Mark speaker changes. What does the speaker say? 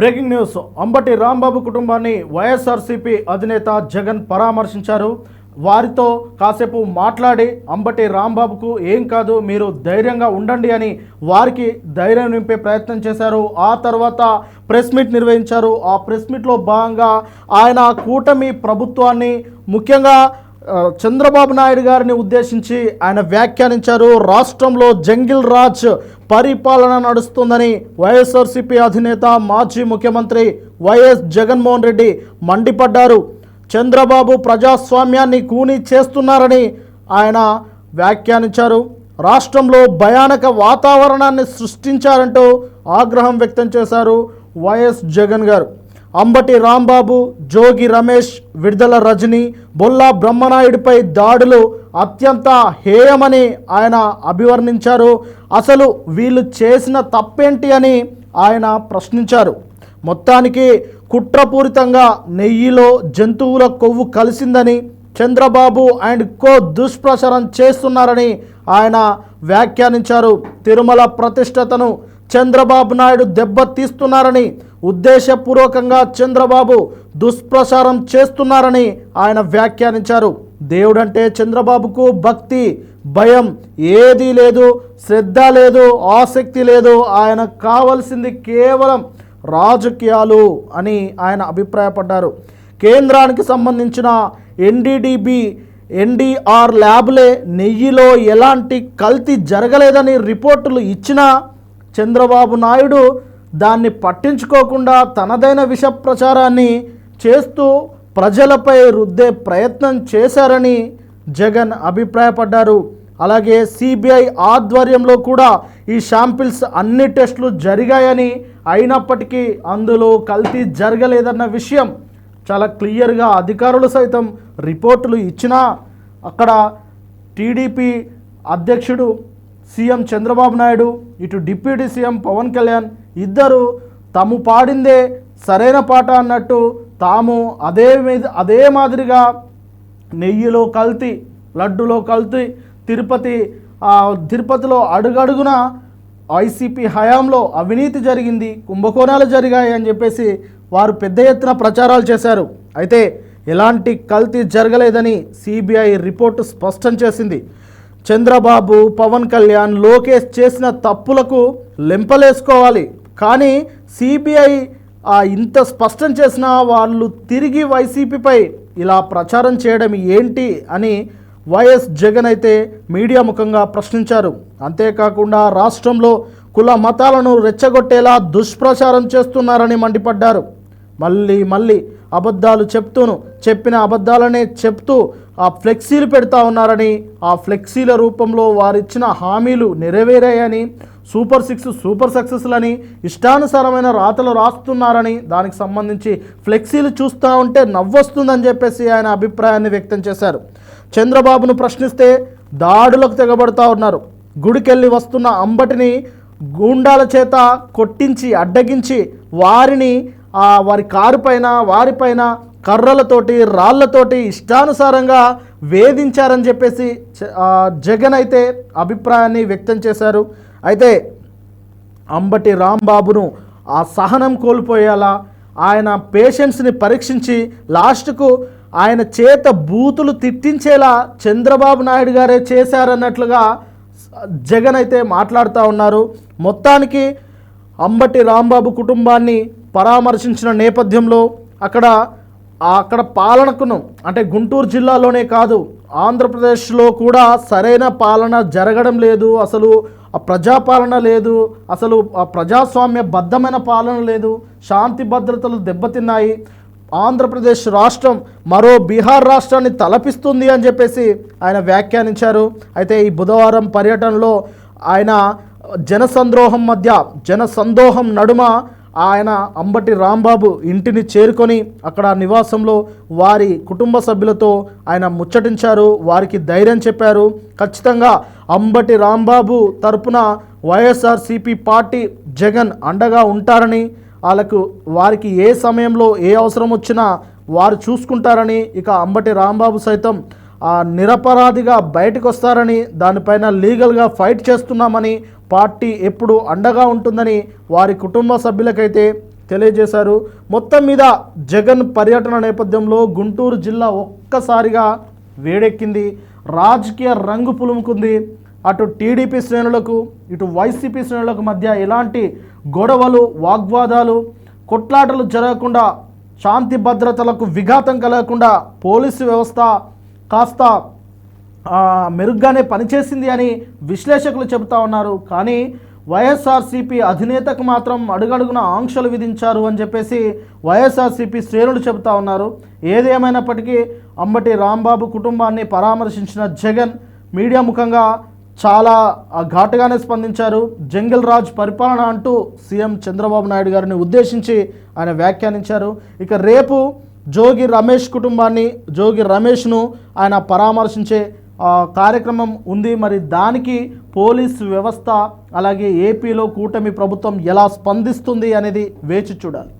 Speaker 1: Breaking news. Ambati Rambabu కుటుంబాన్ని వైఎస్ఆర్సీపీ అధినేత జగన్ పరామర్శించారు. వారితో కాసేపు మాట్లాడి అంబటి రాంబాబుకు ఏం కాదు మీరు ధైర్యంగా ఉండండి అని వారికి ధైర్యం నింపే ప్రయత్నం చేశారు. ఆ తర్వాత ప్రెస్ మీట్ నిర్వహించారు. ఆ ప్రెస్ మీట్లో భాగంగా ఆయన కూటమి ప్రభుత్వాన్ని ముఖ్యంగా చంద్రబాబు నాయుడు గారిని ఉద్దేశించి ఆయన వ్యాఖ్యానించారు రాష్ట్రంలో జంగిల్ రాజ్ పరిపాలన నడుస్తుందని వైఎస్ఆర్సీపీ అధినేత మాజీ ముఖ్యమంత్రి వైఎస్ జగన్మోహన్ రెడ్డి మండిపడ్డారు. చంద్రబాబు ప్రజాస్వామ్యాన్ని కూని చేస్తున్నారని ఆయన వ్యాఖ్యానించారు. రాష్ట్రంలో భయానక వాతావరణాన్ని సృష్టించారంటూ ఆగ్రహం వ్యక్తం చేశారు వైఎస్ జగన్ గారు. అంబటి రాంబాబు జోగి రమేష్ విడుదల రజని బొల్లా బ్రహ్మనాయుడిపై దాడులు అత్యంత హేయమని ఆయన అభివర్ణించారు. అసలు వీళ్ళు చేసిన తప్పేంటి అని ఆయన ప్రశ్నించారు. మొత్తానికి కుట్రపూరితంగా నెయ్యిలో జంతువుల కొవ్వు కలిసిందని చంద్రబాబు అండ్ కో దుష్ప్రచారం చేస్తున్నారని ఆయన వ్యాఖ్యానించారు. తిరుమల ప్రతిష్టతను చంద్రబాబు నాయుడు దెబ్బతీస్తున్నారని ఉద్దేశపూర్వకంగా చంద్రబాబు దుష్ప్రచారం చేస్తున్నారని ఆయన వ్యాఖ్యానించారు. దేవుడంటే చంద్రబాబుకు భక్తి భయం ఏదీ లేదు శ్రద్ధ లేదు ఆసక్తి లేదు. ఆయన కావలసింది కేవలం రాజకీయాలు అని ఆయన అభిప్రాయపడ్డారు. కేంద్రానికి సంబంధించిన ఎన్డీడీబీ ఎన్డీఆర్ ల్యాబ్లే నెయ్యిలో ఎలాంటి కల్తీ జరగలేదని రిపోర్టులు ఇచ్చినా చంద్రబాబు నాయుడు దాన్ని పట్టించుకోకుండా తనదైన విష ప్రచారాన్ని చేస్తూ ప్రజలపై రుద్దే ప్రయత్నం చేశారని జగన్ అభిప్రాయపడ్డారు. అలాగే సిబిఐ ఆధ్వర్యంలో కూడా ఈ శాంపిల్స్ అన్ని టెస్టులు జరిగాయని అయినప్పటికీ అందులో కల్తీ జరగలేదన్న విషయం చాలా క్లియర్గా అధికారులు సైతం రిపోర్టులు ఇచ్చినా అక్కడ టీడీపీ అధ్యక్షుడు సీఎం చంద్రబాబు నాయుడు ఇటు డిప్యూటీ సీఎం పవన్ కళ్యాణ్ ఇద్దరు తాము పాడిందే సరైన పాట అన్నట్టు తాము అదే మీద అదే మాదిరిగా నెయ్యిలో కల్తీ లడ్డులో కల్తీ తిరుపతి తిరుపతిలో అడుగడుగున వైసీపీ హయాంలో అవినీతి జరిగింది కుంభకోణాలు జరిగాయి అని చెప్పేసి వారు పెద్ద ఎత్తున ప్రచారాలు చేశారు. అయితే ఎలాంటి కల్తీ జరగలేదని సిబిఐ రిపోర్టు స్పష్టం చేసింది. చంద్రబాబు పవన్ కళ్యాణ్ లోకేష్ చేసిన తప్పులకు లెంపలేసుకోవాలి. కానీ సిబిఐ ఇంత స్పష్టం చేసిన వాళ్ళు తిరిగి వైసీపీపై ఇలా ప్రచారం చేయడం ఏంటి అని వైఎస్ జగన్ అయితే మీడియా ముఖంగా ప్రశ్నించారు. అంతేకాకుండా రాష్ట్రంలో కుల మతాలను రెచ్చగొట్టేలా దుష్ప్రచారం చేస్తున్నారని మండిపడ్డారు. మళ్ళీ మళ్ళీ అబద్ధాలు చెప్తూను. చెప్పిన అబద్ధాలనే చెప్తూ ఆ ఫ్లెక్సీలు పెడతా ఉన్నారని ఆ ఫ్లెక్సీల రూపంలో వారిచ్చిన హామీలు నెరవేరాయని సూపర్ సిక్స్ సూపర్ సక్సెస్లని ఇష్టానుసారమైన రాతలు రాస్తున్నారని దానికి సంబంధించి ఫ్లెక్సీలు చూస్తూ ఉంటే నవ్వొస్తుందని చెప్పేసి ఆయన అభిప్రాయాన్ని వ్యక్తం చేశారు. చంద్రబాబును ప్రశ్నిస్తే దాడులకు తెగబడుతూ ఉన్నారు. గుడికెళ్ళి వస్తున్న అంబటిని గూండాల చేత కొట్టించి అడ్డగించి వారిని వారి కారు పైన వారిపైన కర్రలతోటి రాళ్ళతోటి ఇష్టానుసారంగా వేధించారని చెప్పేసి జగన్ అయితే అభిప్రాయాన్ని వ్యక్తం చేశారు. అయితే అంబటి రాంబాబును ఆ సహనం కోల్పోయేలా ఆయన పేషెంట్స్ని పరీక్షించి లాస్ట్కు ఆయన చేత బూతులు తిట్టించేలా చంద్రబాబు నాయుడు గారే చేశారన్నట్లుగా జగన్ అయితే మాట్లాడుతూ ఉన్నారు. మొత్తానికి అంబటి రాంబాబు కుటుంబాన్ని పరామర్శించిన నేపథ్యంలో అక్కడ అక్కడ పాలనకును అంటే గుంటూరు జిల్లాలోనే కాదు ఆంధ్రప్రదేశ్లో కూడా సరైన పాలన జరగడం లేదు అసలు ఆ ప్రజాపాలన లేదు అసలు ఆ ప్రజాస్వామ్య బద్ధమైన పాలన లేదు శాంతి భద్రతలు దెబ్బతిన్నాయి ఆంధ్రప్రదేశ్ రాష్ట్రం మరో బీహార్ రాష్ట్రాన్ని తలపిస్తుంది అని చెప్పేసి ఆయన వ్యాఖ్యానించారు. అయితే ఈ బుధవారం పర్యటనలో ఆయన జనసంద్రోహం మధ్య జనసందోహం నడుమ ఆయన అంబటి రాంబాబు ఇంటిని చేరుకొని అక్కడ నివాసంలో వారి కుటుంబ సభ్యులతో ఆయన ముచ్చటించారు వారికి ధైర్యం చెప్పారు. ఖచ్చితంగా అంబటి రాంబాబు తరపున వైఎస్ఆర్సిపి పార్టీ జగన్ అండగా ఉంటారని వాళ్ళకు వారికి ఏ సమయంలో ఏ అవసరం వచ్చినా వారు చూసుకుంటారని ఇక అంబటి రాంబాబు సైతం ఆ నిరపరాధిగా బయటకు వస్తారని దానిపైన లీగల్గా ఫైట్ చేస్తున్నామని పార్టీ ఎప్పుడు అండగా ఉంటుందని వారి కుటుంబ సభ్యులకైతే తెలియజేశారు. మొత్తం మీద జగన్ పర్యటన నేపథ్యంలో గుంటూరు జిల్లా ఒక్కసారిగా వేడెక్కింది. రాజకీయ రంగు పులుముకుంది. అటు టీడీపీ శ్రేణులకు ఇటు వైసీపీ శ్రేణులకు మధ్య ఎలాంటి గొడవలు వాగ్వాదాలు కొట్లాటలు జరగకుండా శాంతి భద్రతలకు విఘాతం కలగకుండా పోలీసు వ్యవస్థ కాస్త మెరుగ్గానే పనిచేసింది అని విశ్లేషకులు చెబుతా ఉన్నారు. కానీ వైఎస్ఆర్సీపీ అధినేతకు మాత్రం అడుగడుగున ఆంక్షలు విధించారు అని చెప్పేసి వైఎస్ఆర్సీపీ శ్రేణులు చెబుతా ఉన్నారు. ఏదేమైనప్పటికీ అంబటి రాంబాబు కుటుంబాన్ని పరామర్శించిన జగన్ మీడియా ముఖంగా చాలా ఘాటుగానే స్పందించారు. జంగిల్ రాజ్ పరిపాలన అంటూ సీఎం చంద్రబాబు నాయుడు గారిని ఉద్దేశించి ఆయన వ్యాఖ్యానించారు. ఇక రేపు జోగి రమేష్ కుటుంబాన్ని జోగి రమేష్ను ఆయన పరామర్శించే కార్యక్రమం ఉంది. మరి దానికి పోలీస్ వ్యవస్థ అలాగే ఏపీలో కూటమి ప్రభుత్వం ఎలా స్పందిస్తుంది అనేది వేచి చూడాలి.